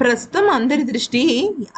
ప్రస్తుతం అందరి దృష్టి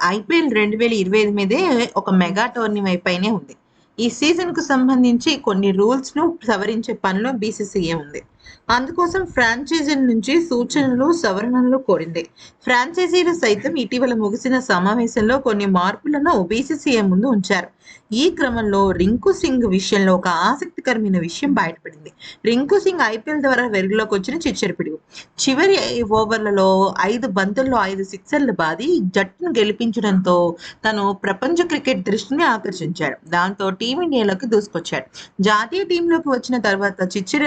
ఐపీఎల్ రెండు వేల ఇరవై ఐదు మీదే ఒక మెగా టోర్నీ వైపైనే ఉంది. ఈ సీజన్కు సంబంధించి కొన్ని రూల్స్ను సవరించే పనిలో బీసీసీఏ ఉంది. అందుకోసం ఫ్రాంచైజీల నుంచి సూచనలు సవరణలు కోరింది. ఫ్రాంచైజీలు సైతం ఇటీవల ముగిసిన సమావేశంలో కొన్ని మార్పులను బీసీసీఐ ముందు ఉంచారు. ఈ క్రమంలో రింకు సింగ్ విషయంలో ఒక ఆసక్తికరమైన విషయం బయటపడింది. రింకు సింగ్ ఐపీఎల్ ద్వారా వెలుగులోకి వచ్చిన చిచ్చరపిడుగు చివరి ఓవర్లలో ఐదు బంతుల్లో ఐదు సిక్సర్లు బాది జట్టును గెలిపించడంతో తను ప్రపంచ క్రికెట్ దృష్టిని ఆకర్షించాడు. దాంతో టీమిండియాలోకి దూసుకొచ్చాడు. జాతీయ టీంలోకి వచ్చిన తర్వాత చిచ్చర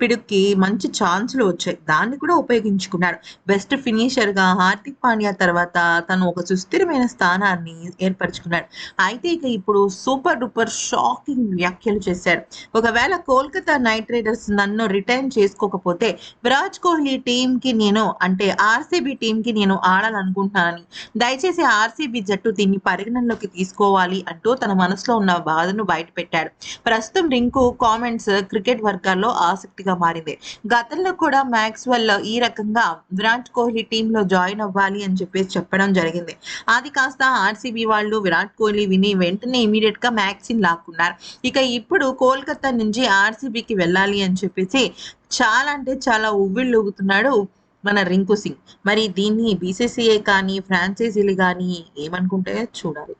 పిడుక్కి మంచి ఛాన్సులు వచ్చాయి. దాన్ని కూడా ఉపయోగించుకున్నాడు. బెస్ట్ ఫినిషర్గా హార్దిక్ పాండ్యా తర్వాత తను ఒక సుస్థిరమైన స్థానాన్ని ఏర్పరచుకున్నాడు. అయితే ఇక ఇప్పుడు సూపర్ డూపర్ షాకింగ్ వ్యాఖ్యలు చేశాడు ఒకవేళ కోల్కతా నైట్ రైడర్స్ నన్ను రిటైన్ చేసుకోకపోతే విరాట్ కోహ్లీ టీం కి నేను అంటే ఆర్సీబీ టీం కి నేను ఆడాలనుకుంటున్నానని. దయచేసి ఆర్సీబీ జట్టు దీన్ని పరిగణనలోకి తీసుకోవాలి అంటూ తన మనసులో ఉన్న బాధను బయట పెట్టాడు ప్రస్తుతం రింకు కామెంట్స్ క్రికెట్ వర్గాల్లో ఆసక్తిగా మారింది. గతంలో కూడా మ్యాక్స్వెల్ ఈ రకంగా విరాట్ కోహ్లీ టీంలో జాయిన్ అవ్వాలి అని చెప్పేసి చెప్పడం జరిగింది. అది కాస్త ఆర్సీబీ వాళ్ళు విరాట్ కోహ్లీ విని వెంటనే ఇమీడియట్గా మ్యాక్సిన్ లాక్కున్నారు. ఇక ఇప్పుడు కోల్కతా నుంచి ఆర్సీబీకి వెళ్ళాలి అని చెప్పేసి చాలా అంటే చాలా ఉవ్విళ్ళు ఊగుతున్నాడు మన రింకు సింగ్. మరి దీన్ని బీసీసీఐ కానీ ఫ్రాంచైజీలు కానీ ఏమనుకుంటే చూడాలి.